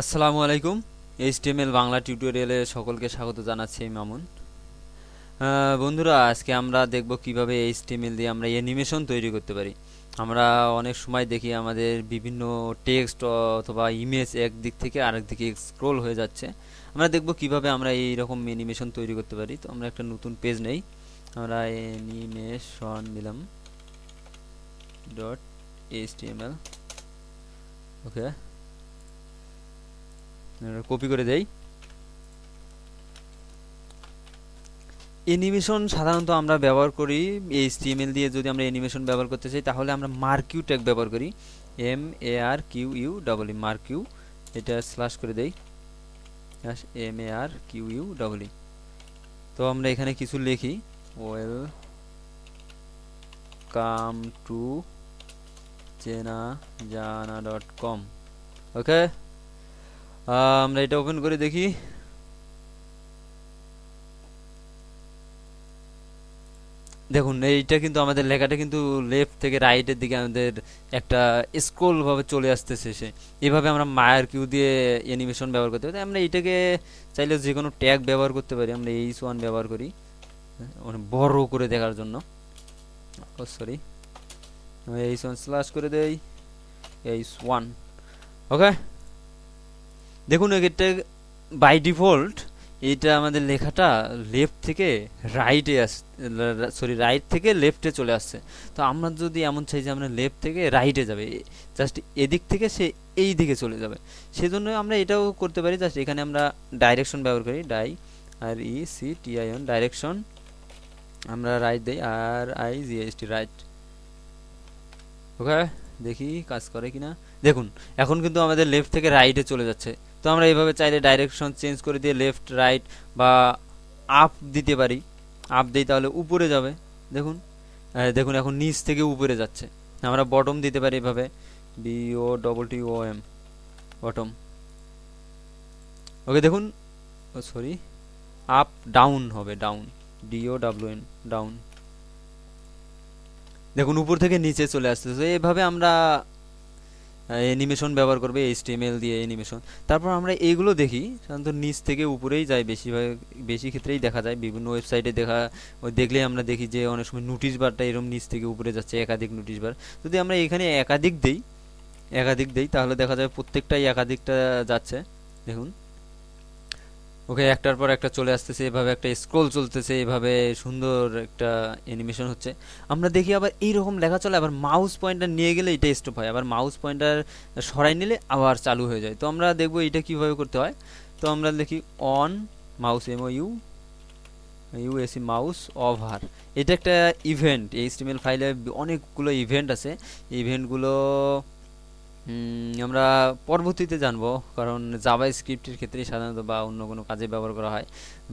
আসসালামু আলাইকুম, এইচটিএমএল বাংলা টিউটোরিয়ালে সকলকে স্বাগত জানাচ্ছি মামুন। বন্ধুরা, আজকে আমরা দেখব কীভাবে এইচটিএমএল দিয়ে আমরা অ্যানিমেশন তৈরি করতে পারি। আমরা অনেক সময় দেখি আমাদের বিভিন্ন টেক্সট অথবা ইমেজ এক দিক থেকে আরেক দিকে স্ক্রোল হয়ে যাচ্ছে। আমরা দেখব কীভাবে আমরা এই রকম অ্যানিমেশন তৈরি করতে পারি। তো আমরা একটা নতুন পেজ নেই। আমরা অ্যানিমেশন দিলাম ডট এইচটিএমএল। ওকে। কপি করে দেই। অ্যানিমেশন সাধারণত আমরা ব্যবহার করি এইচটিএমএল দিয়ে যদি আমরা অ্যানিমেশন ব্যবহার করতে চাই, তাহলে আমরা মার্কিউ ট্যাগ ব্যবহার করি। M A R Q U double E marquee এটা স্ল্যাশ করে দেই। M A R Q U double E তো আমরা এখানে কিছু লিখি। ওয়েল কাম টু চেনা জানা ডট কম ওকে আমরা এটা ওপেন করে দেখি। দেখুন, এইটা কিন্তু আমাদের লেখাটা কিন্তু লেফট থেকে রাইটের দিকে আমাদের একটা স্ক্রোল ভাবে চলে আসতেছে সে। এভাবে আমরা মায়ার কিউ দিয়ে অ্যানিমেশন ব্যবহার করতে পারি। আমরা এইটাকে চাইলে যে কোনো ট্যাগ ব্যবহার করতে পারি। আমরা এইচ ওয়ান ব্যবহার করি। মানে বড় করে দেখার জন্য। সরি এইচ ওয়ান স্ল্যাশ করে দেই। এইচ ওয়ান ওকে দেখুন এটা বাই ডিফল্ট এটা আমাদের লেখাটা লেফট থেকে রাইটে আস সরি রাইট থেকে লেফটে চলে আসছে। তো আমরা যদি এমন চাই যে আমরা লেফট থেকে রাইটে যাবে জাস্ট এদিক থেকে সে এই দিকে চলে যাবে। সেজন্য আমরা এটাও করতে পারি জাস্ট এখানে আমরা ডাইরেকশন ব্যবহার করি D I R E C T I O N direction আমরা রাইট দিই R I G S T right okay দেখি কাজ করে কিনা। দেখুন, এখন কিন্তু আমাদের লেফট থেকে রাইটে চলে যাচ্ছে। তো আমরা এইভাবে চাইলে ডাইরেকশন চেঞ্জ করে দিয়ে লেফট রাইট বা আপ দিতে পারি। আপ দিই তাহলে উপরে যাবে। দেখুন। দেখুন এখন নিচ থেকে উপরে যাচ্ছে। আমরা বটম দিতে পারি এভাবে। B O double T O M bottom okay দেখুন। ও সরি আপ ডাউন হবে down D O W N down দেখুন, উপর থেকে নিচে চলে আসতেছে। এভাবে আমরা অ্যানিমেশন ব্যবহার করবে এইচটিএমএল দিয়ে অ্যানিমেশন তারপর আমরা এইগুলো দেখি, সাধারণত নিচ থেকে উপরেই যায় বেশিরভাগ, বেশি ক্ষেত্রেই দেখা যায়। বিভিন্ন ওয়েবসাইটে দেখা দেখলে আমরা দেখি যে অনেক সময় নোটিশ বারটা এরকম নিচ থেকে উপরে যাচ্ছে, একাধিক নোটিশ বার যদি আমরা এখানে একাধিক দেই একাধিক দেই, তাহলে দেখা যায় প্রত্যেকটাই একাধিকটা যাচ্ছে। দেখুন। ওকে, একটার পর একটা চলে আসতেছে, এভাবে একটা স্ক্রোল চলতেছে, এভাবে সুন্দর একটা অ্যানিমেশন হচ্ছে। আমরা দেখি আবার এইরকম লেখা চলে, আবার মাউস পয়েন্টার নিয়ে গেলে এটা স্টপ হয়। আবার মাউস পয়েন্টার সরাই নিলে আবার চালু হয়ে যায়। তো আমরা দেখব এটা কীভাবে করতে হয়। তো আমরা দেখি on mouse M O U U S E mouse over এটা একটা ইভেন্ট এইচটিএমএল ফাইলে অনেকগুলো ইভেন্ট আছে। ইভেন্টগুলো আমরা পরবর্তীতে জানব, কারণ জাভা স্ক্রিপ্টের ক্ষেত্রে সাধারণত বা অন্য কোনো কাজে ব্যবহার করা হয়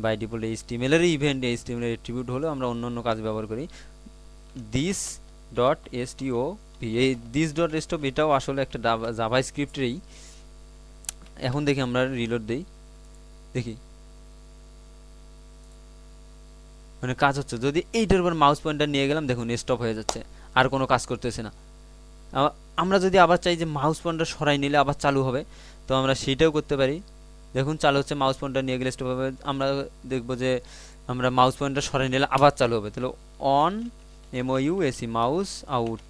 বাই ডিফল্ট এইচ টিমেলেরই ইভেন্ট এইচ টিমেলের অ্যাট্রিবিউট হলেও আমরা অন্য অন্য কাজে ব্যবহার করি। This dot S T O P এই দিস ডট এস স্টপ এটাও আসলে একটা জাভা স্ক্রিপ্টেরই এখন দেখি আমরা রিলোড দিই। দেখি। মানে কাজ হচ্ছে, যদি এইটার উপর মাউস পয়েন্টার নিয়ে গেলাম, দেখুন স্টপ হয়ে যাচ্ছে, আর কোনো কাজ করতেছে না। আমরা যদি আবার চাই যে মাউস পয়েন্টার সরাই নিলে আবার চালু হবে, তো আমরা সেইটাও করতে পারি। দেখুন, চালু হচ্ছে মাউস পয়েন্টার নিয়ে গেলে স্টপ হবে। আমরা দেখব যে আমরা মাউস পয়েন্টার সরাই নিলে আবার চালু হবে। তাহলে on M O U S E mouse out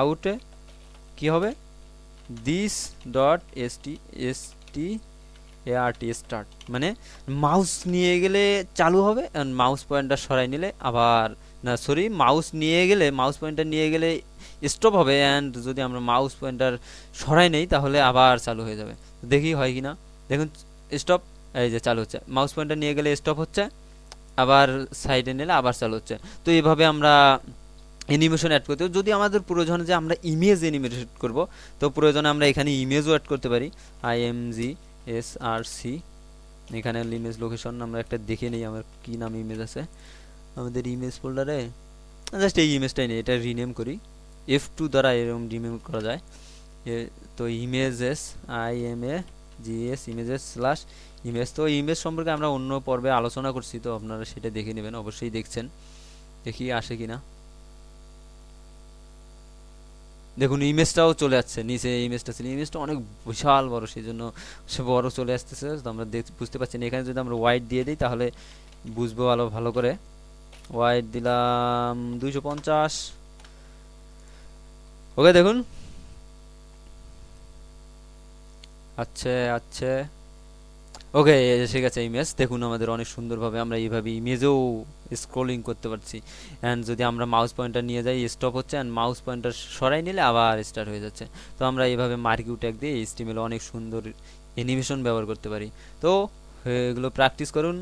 আউটে কি হবে? This dot S T S T A R T start মানে মাউস নিয়ে গেলে চালু হবে মাউস পয়েন্টার সরাই নিলে আবার, না সরি মাউস নিয়ে গেলে মাউস পয়েন্টার নিয়ে গেলে স্টপ হবে অ্যান্ড যদি আমরা মাউস পয়েন্টার সরাই নেই, তাহলে আবার চালু হয়ে যাবে। দেখি হয় কি না দেখুন স্টপ এই যে চালু হচ্ছে। মাউস পয়েন্টার নিয়ে গেলে স্টপ হচ্ছে, আবার সাইডে নিলে আবার চালু হচ্ছে। তো এইভাবে আমরা অ্যানিমেশন অ্যাড করতে যদি আমাদের প্রয়োজন যে আমরা ইমেজ অ্যানিমেশন করব, তো প্রয়োজনে আমরা এখানে ইমেজও অ্যাড করতে পারি। I M G S R C এখানে ইমেজ লোকেশন আমরা একটা দেখে নিই, আমার কি নাম ইমেজ আছে। আমাদের ইমেজ ফোল্ডারে জাস্ট এই ইমেজটাই নেই, এটা রিনেম করি। এফ টু দ্বারা এরকম রিনেম করা যায়। তো images I M A G S images slash image তো ইমেজ সম্পর্কে আমরা অন্য পর্বে আলোচনা করছি, তো আপনারা সেটা দেখে নেবেন, অবশ্যই দেখছেন। দেখি আসে কিনা। দেখুন ইমেজটাও চলে আসছে, নিচে ইমেজটা ছিল। ইমেজটা অনেক বিশাল বড় সেই জন্য সে বড় চলে আসতেছে, তো আমরা দেখ, বুঝতে পারছি না। এখানে যদি আমরা হোয়াইট দিয়ে দিই, তাহলে বুঝব ভালো ভালো করে। হোয়াইট দিলাম দুইশো পঞ্চাশ। ওকে, দেখুন। আচ্ছা আচ্ছা ওকে এসে গেছে ইমেজ। দেখুন আমাদের অনেক সুন্দরভাবে আমরা এইভাবে ইমেজেও স্ক্রলিং করতে পারছি। অ্যান্ড যদি আমরা মাউস পয়েন্টার নিয়ে যাই স্টপ হচ্ছে অ্যান্ড মাউস পয়েন্টার সরাই নিলে আবার স্টার্ট হয়ে যাচ্ছে। তো আমরা এইভাবে মার্কিউ ট্যাগ দিয়ে স্টিমেলে অনেক সুন্দর অ্যানিমেশন ব্যবহার করতে পারি। তো, এগুলো প্র্যাকটিস করুন।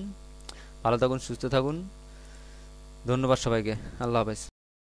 ভালো থাকুন, সুস্থ থাকুন। ধন্যবাদ সবাইকে। আল্লাহ হাফেজ।